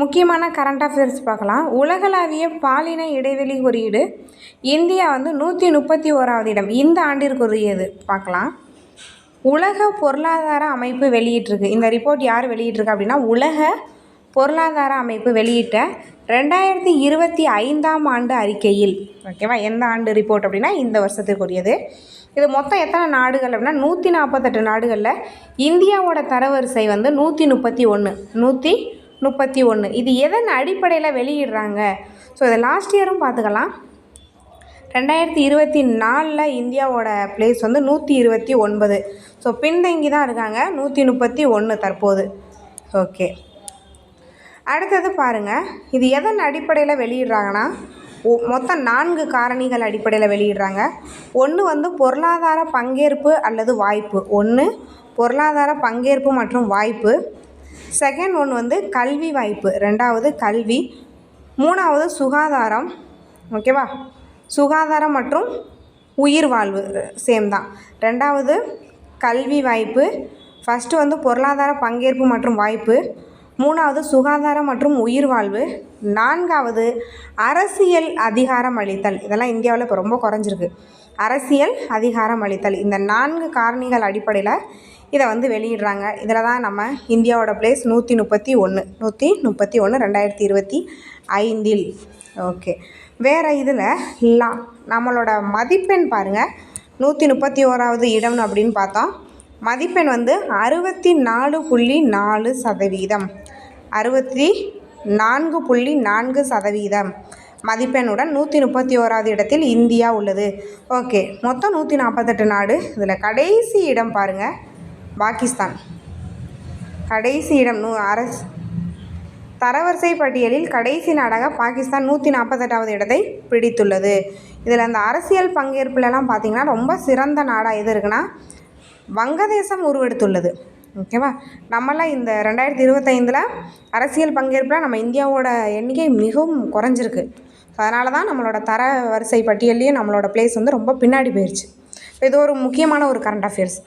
முக்கியமான current affairs பார்க்கலாம். உலகளாவிய பாலின இடைவெளி குறியீடு இந்தியா வந்து நூற்றி முப்பத்தி ஓராவது இடம். இந்த ஆண்டிற்குரியது பார்க்கலாம். உலக பொருளாதார அமைப்பு வெளியிட்டிருக்கு. இந்த ரிப்போர்ட் யார் வெளியிட்டிருக்கு அப்படின்னா உலக பொருளாதார அமைப்பு வெளியிட்ட ரெண்டாயிரத்தி இருபத்தி ஐந்தாம் ஆண்டு அறிக்கையில். ஓகேவா எந்த ஆண்டு ரிப்போர்ட் அப்படின்னா இந்த வருஷத்துக்குரியது இது மொத்தம் எத்தனை நாடுகள் அப்படின்னா நூற்றி நாற்பத்தெட்டு நாடுகளில் இந்தியாவோட தரவரிசை வந்து நூற்றி முப்பத்தி ஒன்று நூற்றி முப்பத்தி ஒன்று இது எதன் அடிப்படையில் வெளியிடுறாங்க? ஸோ இதை லாஸ்ட் இயரும் பார்த்துக்கலாம். ரெண்டாயிரத்தி இருபத்தி நாலில் இந்தியாவோட ப்ளேஸ் வந்து நூற்றி இருபத்தி ஒன்பது. ஸோ பின்தங்கி தான் இருக்காங்க. நூற்றி முப்பத்தி ஒன்று தற்போது. ஓகே அடுத்தது பாருங்கள் இது எதன் அடிப்படையில் வெளியிடுறாங்கன்னா? மொத்தம் நான்கு காரணிகள் அடிப்படையில் வெளியிடுறாங்க. ஒன்று வந்து பொருளாதார பங்கேற்பு அல்லது வாய்ப்பு. ஒன்று பொருளாதார பங்கேற்பு மற்றும் வாய்ப்பு. செகண்ட் ஒன் வந்து கல்வி வாய்ப்பு. ரெண்டாவது கல்வி. மூணாவது சுகாதாரம். ஓகேவா சுகாதாரம் மற்றும் உயிர் வாழ்வு சேம் தான். ரெண்டாவது கல்வி வாய்ப்பு. ஃபஸ்ட்டு வந்து பொருளாதார பங்கேற்பு மற்றும் வாய்ப்பு. மூணாவது சுகாதாரம் மற்றும் உயிர் வாழ்வு. நான்காவது அரசியல் அதிகாரம் அளித்தல். இதெல்லாம் இந்தியாவில் இப்போ ரொம்ப குறைஞ்சிருக்கு. அரசியல் அதிகாரம் அளித்தல். இந்த நான்கு காரணிகள் அடிப்படையில் இதை வந்து வெளியிடுறாங்க. இதில் தான் நம்ம இந்தியாவோட பிளேஸ் நூற்றி முப்பத்தி ஒன்று நூற்றி முப்பத்தி ஒன்று ரெண்டாயிரத்தி இருபத்தி ஐந்தில். ஓகே. வேறு இதில் லா நம்மளோட மதிப்பெண் பாருங்கள் நூற்றி முப்பத்தி ஓராவது இடம் அப்படின்னு பார்த்தோம். மதிப்பெண் வந்து அறுபத்தி நாலு புள்ளி நாலு சதவீதம். அறுபத்தி நான்கு புள்ளி நான்கு சதவீதம். மதிப்பெண்ணுடன் நூற்றி முப்பத்தி ஓராவது இடத்தில் இந்தியா உள்ளது. ஓகே மொத்தம் நூற்றி நாற்பத்தெட்டு நாடு. இதில் கடைசி இடம் பாருங்கள் பாகிஸ்தான். கடைசி இடம் நூ அரசு. தரவரிசை பட்டியலில் கடைசி நாடாக பாகிஸ்தான் நூற்றி நாற்பத்தெட்டாவது இடத்தை பிடித்துள்ளது. இதில் அந்த அரசியல் பங்கேற்புலலாம் பார்த்திங்கன்னா ரொம்ப சிறந்த நாடாக எது இருக்குன்னா வங்கதேசம் உருவெடுத்துள்ளது. ஓகேவா நம்மளாம் இந்த ரெண்டாயிரத்தி இருபத்தைந்தில் அரசியல் பங்கேற்பில் நம்ம இந்தியாவோட எண்ணிக்கை மிகவும் குறைஞ்சிருக்கு. அதனால தான் நம்மளோட தர வரிசை பட்டியல்லையும் நம்மளோட பிளேஸ் வந்து ரொம்ப பின்னாடி போயிடுச்சு இது ஒரு முக்கியமான ஒரு கரண்ட் அஃபேர்ஸ்